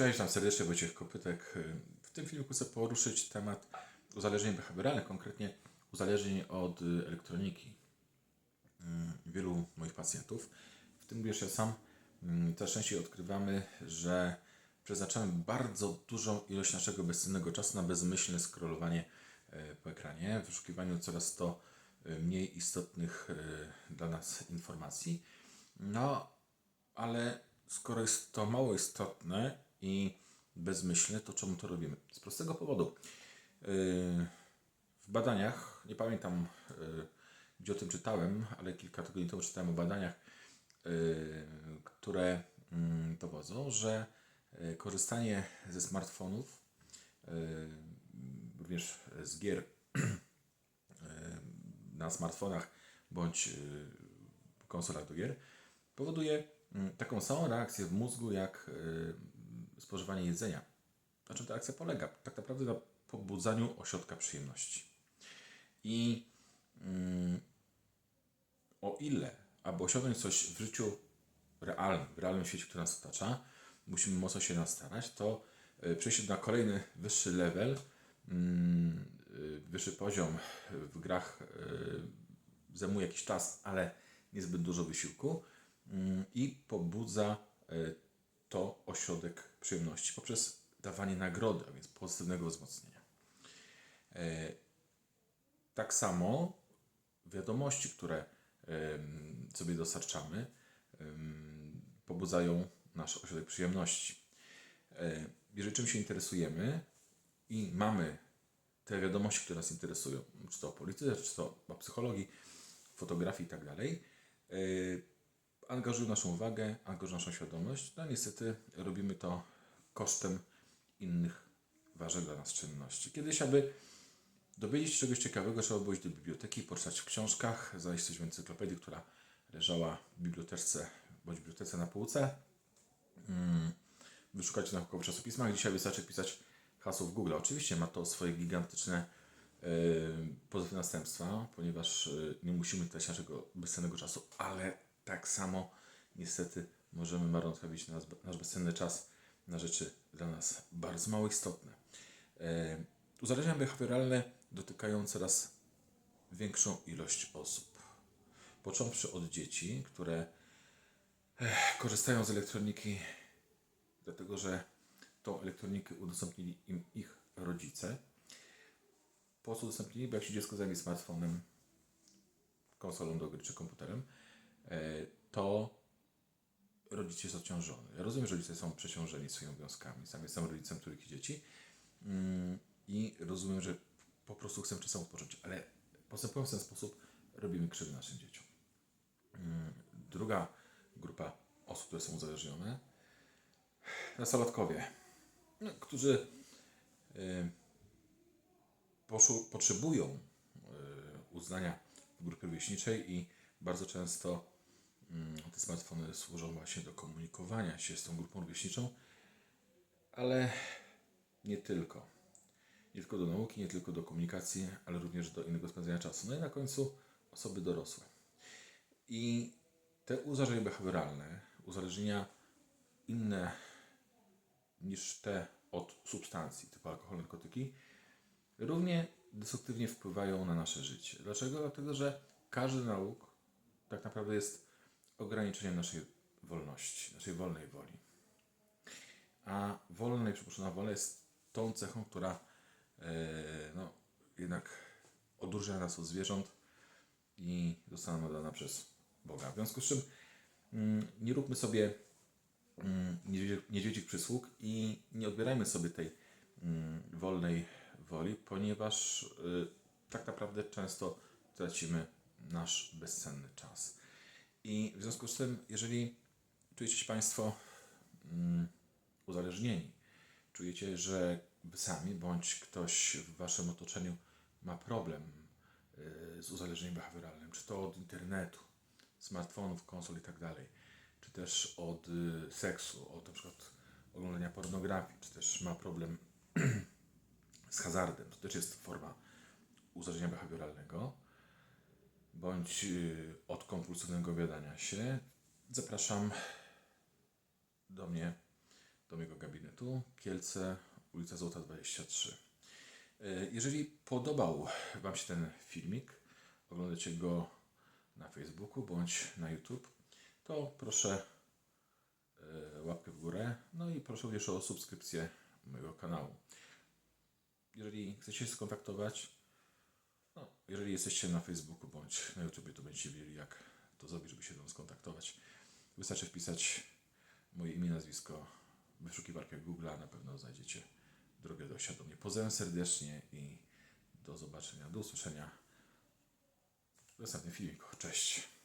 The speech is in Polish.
Cześć, tam serdecznie Wojciech Kopytek. W tym filmiku chcę poruszyć temat uzależnień behawioralnych, konkretnie uzależnień od y, elektroniki. Mm, Wielu moich pacjentów, w tym również ja sam, mm, coraz częściej odkrywamy, że przeznaczamy bardzo dużą ilość naszego bezcennego czasu na bezmyślne scrollowanie po ekranie, wyszukiwaniu coraz to mniej istotnych dla nas informacji. No, ale skoro jest to mało istotne i bezmyślne, to czemu to robimy? Z prostego powodu. Yy, W badaniach, nie pamiętam yy, gdzie o tym czytałem, ale kilka tygodni temu czytałem o badaniach, yy, które mm, dowodzą, że korzystanie ze smartfonów, również z gier na smartfonach bądź konsolach do gier, powoduje mm, taką samą reakcję w mózgu jak spożywanie jedzenia. Na czym ta reakcja polega? Tak naprawdę na pobudzaniu ośrodka przyjemności. I mm, o ile, aby osiągnąć coś w życiu realnym, w realnym świecie, który nas otacza, musimy mocno się nastarać, to y, przejście na kolejny wyższy level, mm, y, wyższy poziom w grach y, zajmuje jakiś czas, ale niezbyt dużo wysiłku mm, i pobudza to ośrodek przyjemności poprzez dawanie nagrody, a więc pozytywnego wzmocnienia. E, Tak samo wiadomości, które sobie dostarczamy, pobudzają nasz ośrodek przyjemności. E, Jeżeli czymś się interesujemy i mamy te wiadomości, które nas interesują, czy to o polityce, czy to o psychologii, fotografii i tak dalej, yy, angażują naszą uwagę, angażują naszą świadomość, no niestety robimy to kosztem innych ważnych dla nas czynności. Kiedyś, aby dowiedzieć się czegoś ciekawego, trzeba było iść do biblioteki, poczytać w książkach, znaleźć coś w encyklopedii, która leżała w bibliotece bądź w bibliotece na półce, mm, wyszukać naukowe czasopismach. Dzisiaj wystarczy pisać hasło w Google. Oczywiście ma to swoje gigantyczne yy, pozytywne następstwa, ponieważ yy, nie musimy tracić naszego bezcennego czasu, ale tak samo niestety możemy marnotrawić nas, nasz bezcenny czas na rzeczy dla nas bardzo mało istotne. Yy, uzależnienia behawioralne dotykają coraz większą ilość osób. Począwszy od dzieci, które ech, korzystają z elektroniki, dlatego że tą elektronikę udostępnili im ich rodzice. Po co udostępnili? Bo jak się dziecko zajmie smartfonem, konsolą do gry czy komputerem, e, to rodzic jest odciążony. Ja rozumiem, że rodzice są przeciążeni swoimi obowiązkami. Sam jestem rodzicem trójki dzieci mm, i rozumiem, że po prostu chcę czasem odpocząć, ale postępując w ten sposób robimy krzywdę naszym dzieciom. Mm, Druga grupa osób, które są uzależnione, nastolatkowie, no, którzy y, potrzebują y, uznania w grupie rówieśniczej i bardzo często mm, te smartfony służą właśnie do komunikowania się z tą grupą rówieśniczą, ale nie tylko. Nie tylko do nauki, nie tylko do komunikacji, ale również do innego spędzania czasu. No i na końcu osoby dorosłe. I te uzależnienia behawioralne, uzależnienia inne niż te od substancji typu alkohol, narkotyki, równie destruktywnie wpływają na nasze życie. Dlaczego? Dlatego, że każdy nauk tak naprawdę jest ograniczeniem naszej wolności, naszej wolnej woli. A wolna i przypuszczona wola jest tą cechą, która e, no, jednak odróżnia nas od zwierząt i została nam dana przez Boga. W związku z czym mm, nie róbmy sobie mm, niedźwiedzi- niedźwiedzich przysług i nie odbierajmy sobie tej mm, wolnej woli, ponieważ y, tak naprawdę często tracimy nasz bezcenny czas. I w związku z tym, jeżeli czujecie się Państwo mm, uzależnieni, czujecie, że sami bądź ktoś w Waszym otoczeniu ma problem y, z uzależnieniem behawioralnym, czy to od internetu, smartfonów, konsol i tak dalej, czy też od y, seksu, od na przykład oglądania pornografii, czy też ma problem z hazardem, to też jest forma uzależnienia behawioralnego, bądź y, od kompulsywnego obiadania się, zapraszam do mnie, do mojego gabinetu. Kielce, ulica Złota 23. E, Jeżeli podobał Wam się ten filmik, oglądacie go na Facebooku bądź na YouTube, to proszę e, łapkę w górę, no i proszę również o subskrypcję mojego kanału. Jeżeli chcecie się skontaktować, no, jeżeli jesteście na Facebooku bądź na YouTube, to będziecie wiedzieli, jak to zrobić, żeby się ze mną skontaktować. Wystarczy wpisać moje imię, nazwisko w wyszukiwarkę Google, na pewno znajdziecie drogę dojścia do mnie. Pozdrawiam serdecznie i do zobaczenia, do usłyszenia w następnym filmiku. Cześć!